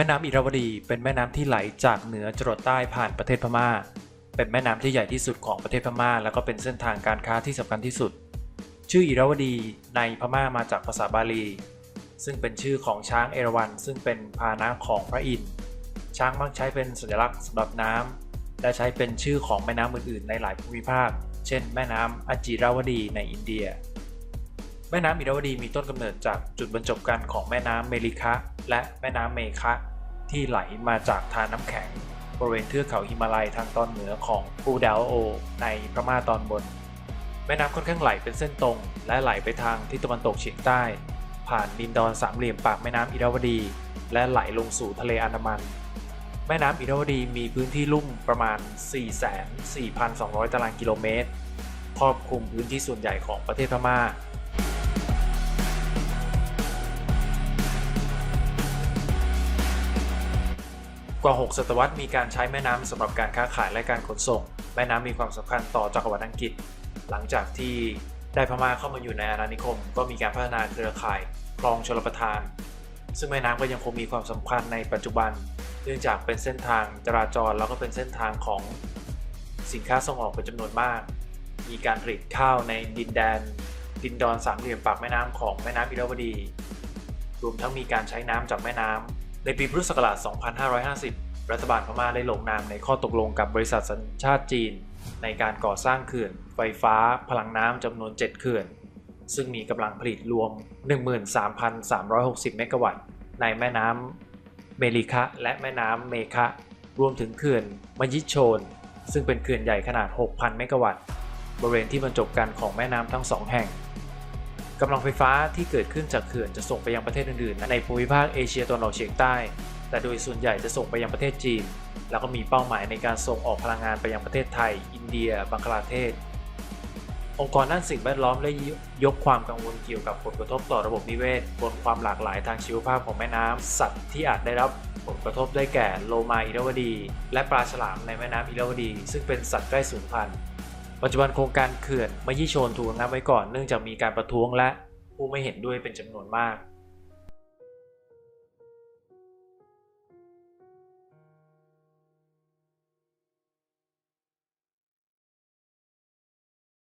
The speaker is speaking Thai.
ม่น้ำอิราวดีเป็นแม่น้ำที่ไหลจากเหนือจรดใต้ผ่านประเทศพม่า เป็นแม่น้ำที่ใหญ่ที่สุดของประเทศพม่า แล้วก็เป็นเส้นทางการค้าที่สำคัญที่สุด ชื่ออิราวดีในพม่ามาจากภาษาบาลี ซึ่งเป็นชื่อของช้างเอราวัณซึ่งเป็นพาหนะของพระอินทร์ช้างมักใช้เป็นสัญลักษณ์สำหรับน้ำและใช้เป็นชื่อของแม่น้ำอื่นๆ ในหลายภูมิภาค เช่น แม่น้ำอจิราวดีในอินเดียแม่น้ำอิราวดีมีต้นกำเนิดจากจุดบรรจบกันของแม่น้ำเมลิคะ และแม่น้ำเมคะ ที่ไหลมาจากทานน้ำแข็ง บริเวณเทือกเขาหิมาลัยทางตอนเหนือของปูดาวโอ ในพม่าตอนบน แม่น้ำค่อนข้างไหลเป็นเส้นตรง และไหลไปทางทิศตะวันตกเฉียงใต้ ผ่านดินดอนสามเหลี่ยมปากแม่น้ำอิราวดี และไหลลงสู่ทะเลอันดามัน แม่น้ำอิราวดีมีพื้นที่ลุ่มประมาณ 44,200 ตารางกิโลเมตรครอบคลุมพื้นที่ส่วนใหญ่ของประเทศพม่า กว่า 6 ศตวรรษมีการใช้แม่น้ำสำหรับการค้าขายและการขนส่ง แม่น้ำมีความสำคัญต่อจักรวรรดิอังกฤษ หลังจากที่ได้พม่าเข้ามาอยู่ในอาณานิคม ก็มีการพัฒนาเครือข่ายคลองชลประทาน ซึ่งแม่น้ำก็ยังคงมีความสำคัญในปัจจุบัน เนื่องจากเป็นเส้นทางจราจรแล้วก็เป็นเส้นทางของสินค้าส่งออกเป็นจำนวนมาก มีการผลิตข้าวในดินแดน ดินดอนสามเหลี่ยมปากแม่น้ำของแม่น้ำอิราวดี รวมทั้งมีการใช้น้ำจากแม่น้ำ ในปีพุทธศักราช 2550 รัฐบาลพม่าได้ลงนามในข้อตกลงกับบริษัทสัญชาติจีน ในการก่อสร้างเขื่อน ไฟฟ้า พลังน้ำจำนวน 7 เขื่อน ซึ่งมีกำลังผลิตรวม 13,360 เมกะวัตต์ ในแม่น้ำเมลิคะและแม่น้ำเมคะ รวมถึงเขื่อนมยิโชน ซึ่งเป็นเขื่อนใหญ่ขนาด 6,000 เมกะวัตต์ บริเวณที่บรรจบกันของแม่น้ำทั้งสองแห่ง กำลังไฟฟ้าที่เกิดขึ้นจากเขื่อนจะส่งไปยังประเทศอื่นๆ ในภูมิภาคเอเชียตะวันออกเฉียงใต้ แต่โดยส่วนใหญ่จะส่งไปยังประเทศจีน แล้วก็มีเป้าหมายในการส่งออกพลังงานไปยังประเทศไทย อินเดีย บังคลาเทศ องค์กรด้านสิ่งแวดล้อมได้ยกความกังวลเกี่ยวกับผลกระทบต่อระบบนิเวศ บนความหลากหลายทางชีวภาพของแม่น้ำสัตว์ที่อาจได้รับผลกระทบได้แก่โลมาอิราวดี และปลาฉลามในแม่น้ำอิราวดี ซึ่งเป็นสัตว์ใกล้สูญพันธุ์ ปัจจุบันโครงการเขื่อนมยิโชนถูกระงับไว้ก่อนเนื่องจากมีการประท้วงและผู้ไม่เห็นด้วยเป็นจำนวนมาก